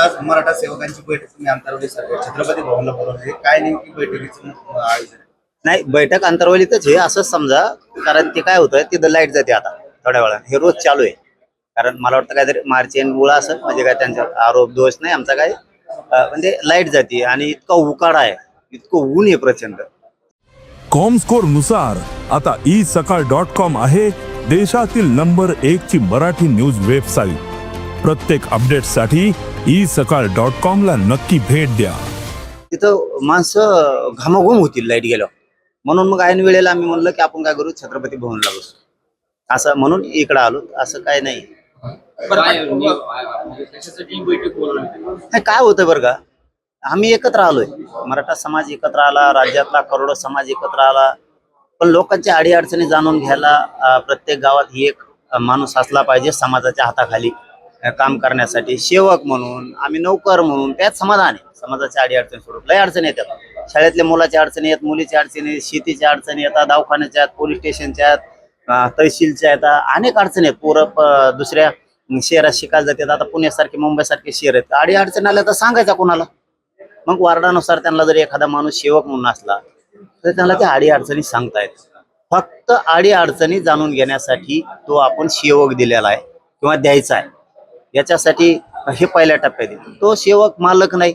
आज मराठा सेवकांची बैठक तुम्ही अंतरवली सरकार छत्रपती भवनला बोलवली काय नेमकी बैठकीचं आयोजन? नाही बैठक अंतरवलीतच आहे असंच समजा कारण ते काय होतं तिथं लाइट जाते आता थोड्या वेळा हे रोज चालू आहे. कारण मला वाटतं काहीतरी मार्च एंड मुळा असं म्हणजे काय त्यांचा आरोप दोष नाही आमचा काय म्हणजे लाइट जाते आणि इतका उकाडा आहे इतकं ऊन आहे प्रचंड. कॉमस्कोरनुसार आता ई सकाळ डॉट कॉम आहे देशातील नंबर एक ची मराठी न्यूज वेबसाईट. प्रत्येक अपडेटसाठी ई सकाळ डॉट कॉम ला नक्की भेट द्या. तिथं माणसं घामाघूम होतील लाइट गेल्यावर. म्हणून मग ऐन वेळेला आम्ही म्हणलं की आपण काय करू? छत्रपती भवनला बसू. असं म्हणून इकडं आलो. असं काय नाही. नाही, काय होतं. बरं का? आम्ही एकत्र आलोय. मराठा समाज एकत्र आला राज्यातला करोडो समाज एकत्र आला. पण लोकांच्या अडीअडचणी जाणून घ्यायला प्रत्येक गावात ही एक माणूस असला पाहिजे समाजाच्या हाताखाली. काम करण्यासाठी सेवक म्हणून आम्ही नोकर म्हणून त्यात समाधान आहे. समाजाच्या अडीअडचणी सोडून लय अडचणी येतात. शाळेतल्या मुलाच्या अडचणी आहेत मुलीच्या अडचणी शेतीच्या अडचणी येतात दवाखान्याच्या आहेत पोलीस स्टेशनच्या आहेत तहसीलच्या येतात अनेक अडचणी आहेत. पोरं दुसऱ्या शहरात शिकायला जातात. आता पुण्यासारखे मुंबईसारखे शहर आहेत. अडी अडचणी आल्या तर सांगायचा कोणाला? मग वार्डानुसार त्यांना जर एखादा माणूस सेवक म्हणून असला तर त्यांना त्या आडी अडचणी सांगतायत फक्त आडी अडचणी जाणून घेण्यासाठी तो आपण सेवक दिलेला आहे किंवा द्यायचा आहे. याच्यासाठी हे पहिल्या टप्प्यात येते. तो सेवक मालक नाही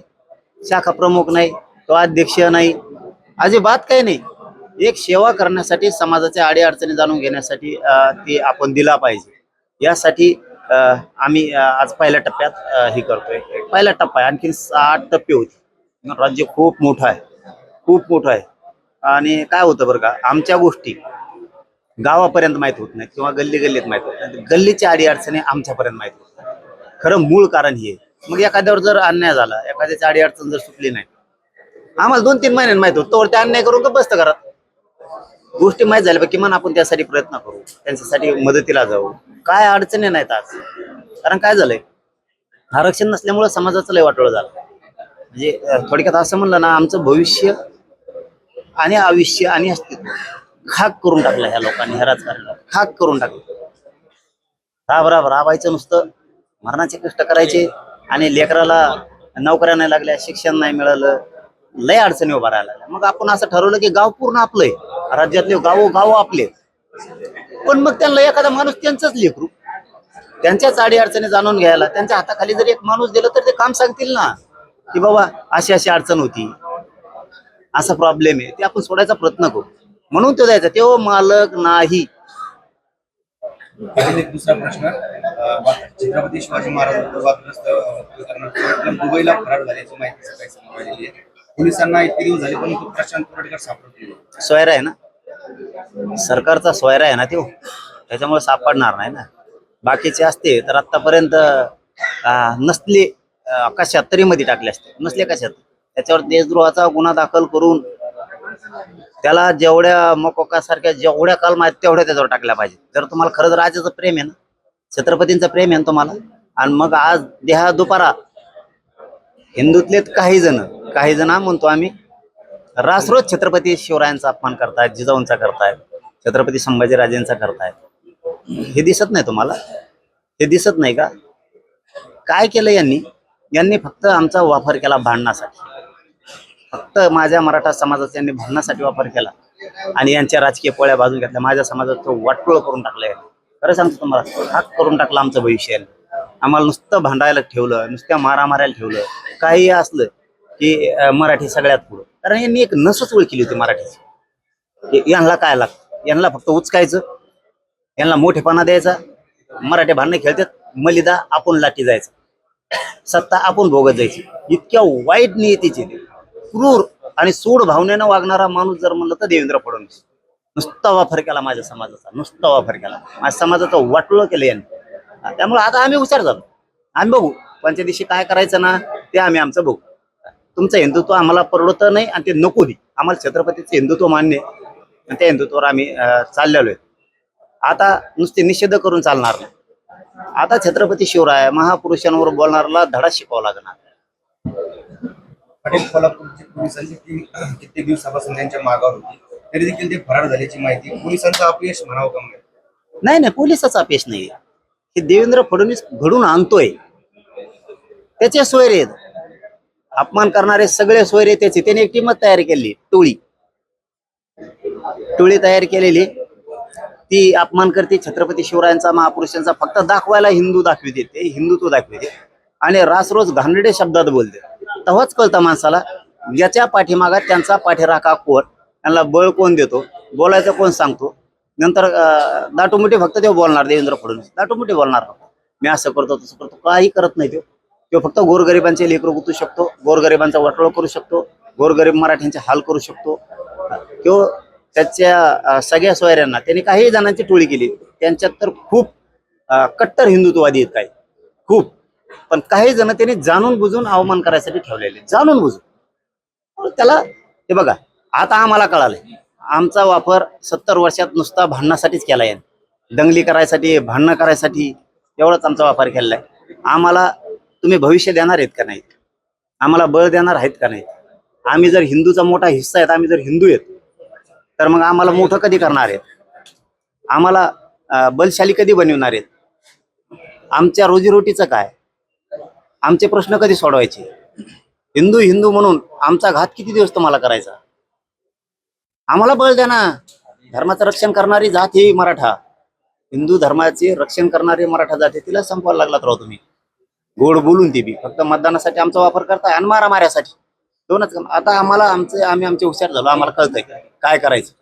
शाखा प्रमुख नाही तो अध्यक्ष नाही अजिबात काही नाही. एक सेवा करण्यासाठी समाजाच्या अडीअडचणी जाणून घेण्यासाठी ते आपण दिला पाहिजे. यासाठी आम्ही आज पहिल्या टप्प्यात हे करतोय. पहिला टप्पा आहे आणखी साठ टप्पे होते. राज्य खूप मोठं आहे खूप मोठं आहे. आणि काय होतं बरं का आमच्या गोष्टी गावापर्यंत माहीत होत नाहीत किंवा गल्ली गल्लीत माहीत होत नाही गल्लीच्या अडीअडचणी आमच्यापर्यंत माहीत होत खरं मूळ कारण हे. मग एखाद्यावर जर अन्याय झाला एखाद्याची आडी अडचण जर सुटली नाही आम्हाला दोन तीन महिन्यांनी माहीत होतं तोवर ते अन्याय करून का बसतं घरात. गोष्टी माहीत झाल्या किमान आपण त्यासाठी प्रयत्न करू त्यांच्यासाठी मदतीला जाऊ. काय अडचणी नाहीत आज. कारण काय झालंय? आरक्षण नसल्यामुळे समाजाचं लय वाटोळ झालं. म्हणजे थोडक्यात असं म्हणलं ना आमचं भविष्य आणि आयुष्य आणि अस्तित्व खाक करून टाकलं ह्या लोकांनी ह्या राजकारणाला. खाक करून टाकलं. राब राब राबायचं नुसतं मरणाचे कष्ट करायचे आणि लेकराला नोकऱ्या नाही लागल्या शिक्षण नाही मिळालं लय अडचणी उभा राहायला लागल्या. मग आपण असं ठरवलं की गाव पूर्ण आपलंय राज्यातले गाव गाव आपले पण मग त्यांना एखादा माणूस त्यांचंच लेकरू. त्यांच्याच आडी अडचणी जाणून घ्यायला त्यांच्या हाताखाली जर एक माणूस दिलं तर ते काम सांगतील ना की बाबा अशी अशी अडचण होती. असा प्रॉब्लेम आहे. ते आपण सोडायचा प्रयत्न करू. म्हणून तो द्यायचा तो मालक नाही. दुसरा प्रश्न. छत्रपती शिवाजी महाराज दुबईला फरार झाल्याची माहिती सकाळी समोर आलेली आहे. पोलिसांना इतके दिवस झाले पण प्रशांत कोरडकर सापडले सोयरा आहे ना? सरकारचा सोयरा आहे ना तो? त्याच्यामुळे सापडणार नाही ना? बाकीचे असते तर आतापर्यंत नसले कशात तरी मध्ये टाकले असते. नसले कशात? त्याच्यावर देशद्रोहाचा गुन्हा दाखल करून त्याला जेवढ्या मकोकासारख्या जेवढ्या कलम आहेत तेवढ्या त्याच्यावर टाकल्या पाहिजे जर तुम्हाला खरंच राजाचं प्रेम आहे ना? छत्रपतींचं प्रेम आहे ना तुम्हाला? आणि मग आज देहा दुपारा हिंदूतले काही जण काही जण म्हणतो आम्ही रासरोज छत्रपती शिवरायांचा अपमान करतायत जिजाऊंचा करतायत छत्रपती संभाजीराजेंचा करतायत. हे दिसत नाही तुम्हाला? हे दिसत नाही का? काय केलं यांनी? यांनी फक्त आमचा वापर केला भांडणासाठी. फक्त माझ्या मराठा समाजाचा यांनी भांडणासाठी वापर केला. आणि यांच्या राजकीय पोळ्या बाजून घेतल्या. माझ्या समाजाचं वाटोळ करून टाकलं यांनी. खरं सांगतो तुम्हाला हाक करून टाकला आमचं भविष्य. आम्हाला नुसतं भांडायला ठेवलं नुसत्या मारा मारायला ठेवलं. काही असलं की मराठी सगळ्यात पुढं. कारण यांनी एक नसच ओळखली होती मराठीची. यांना काय लागतं? यांना फक्त उचकायचं यांना मोठेपणा द्यायचा मराठी भांडणं खेळतात मलिदा आपण लाठी जायचं. सत्ता आपण भोगत जायची. इतक्या वाईट नियतीचे ते क्रूर आणि सूड भावनेनं वागणारा माणूस जर म्हणलं तर देवेंद्र फडणवीस. नुसता वापर केला माझ्या समाजाचा नुसता वापर केला. माझ्या समाजाचं वाटोळं केलं यांनी. त्यामुळे आता आम्ही हुशार झालो. आम्ही बघू. पंच्या दिवशी काय करायचं ना ते आम्ही आमचं बघू. तुमचं हिंदुत्व आम्हाला परवडत नाही आणि ते नको दे आम्हाला छत्रपतीचं हिंदुत्व मान्य आणि त्या हिंदुत्वावर आम्ही चाललेलो आहे. आता नुसते निषेध करून चालणार नाही. आता छत्रपती शिवराय महापुरुषांवर बोलणाऱ्याला धडा शिकावा लागणार. पाटील कोल्हापूरची पोलिसांची टीम कित्येक दिवसापासून त्यांच्या मागावर होती? तरी देखील ते फरार झाल्याची माहिती पोलिसांचा अपयश म्हणावं का म्हणजे नाही नाही पोलिसाचा अपयश नाही हे देवेंद्र फडणवीस घडून आणतोय. त्याचे सोयरे अपमान करणारे सगळे सोयरे त्याचे. त्याने एक टीमच तयार केली टोळी. टोळी तयार केलेली. ती अपमान करते छत्रपती शिवरायांचा महापुरुषांचा. फक्त दाखवायला हिंदू दाखविते ते हिंदुत्व दाखविते आणि रासरोज घाणेरडे शब्दात बोलते. तेव्हाच कळतं माणसाला याच्या पाठीमागा त्यांचा पाठीराखा कोर. त्यांना बळ कोण देतो? बोलायचं कोण सांगतो? नंतर अं, फक्त ते बोलणार देवेंद्र फडणवीस. दाटूमुठी बोलणार मी असं करतो तसं करतो काही करत नाही तो. तो फक्त गोरगरिबांचे लेकरं गुतू शकतो गोरगरिबांचा वटळ करू शकतो गोरगरीब मराठ्यांचे हाल करू शकतो. तो त्याच्या सगळ्या सोयऱ्यांना त्यांनी काही जणांची टोळी केली. त्यांच्यात तर खूप कट्टर हिंदुत्ववादी आहेत काही. खूप. पण काही जण त्यांनी जाणून बुजून अवमान करायसाठी ठेवलेले जाणून बुजून. त्याला हे बघा आता आम्हाला कळालंय आमचा वापर सत्तर वर्षात नुसता भांडणासाठीच केला आहे. दंगली करायसाठी भांडणं करायसाठी एवढाच आमचा वापर केलेला आहे. आम्हाला तुम्ही भविष्य देणार आहेत का नाही? आम्हाला बळ देणार आहेत का नाही? आम्ही जर हिंदूचा मोठा हिस्सा आहेत आम्ही जर हिंदू आहेत तर मग आम्हाला मोठं कधी करणार आहेत? आम्हाला बलशाली कधी बनवणार आहेत? आमच्या रोजीरोटीचं काय? आमचे प्रश्न कधी सोडवायचे? हिंदू हिंदू म्हणून आमचा घात किती दिवस तुम्हाला करायचा? आम्हाला बळ द्या ना. धर्माचं रक्षण करणारी जात ही मराठा. हिंदू धर्माचे रक्षण करणारी मराठा जात आहे तिला संपवायला लागलात राव तुम्ही. गोड बोलून ती बी. फक्त मतदानासाठी आमचा वापर करताय आणि मारामाऱ्यासाठी. दोनच आता आम्हाला आमचे आम्ही आमचे हुशार झालो. आम्हाला कळतंय. काय करायचं?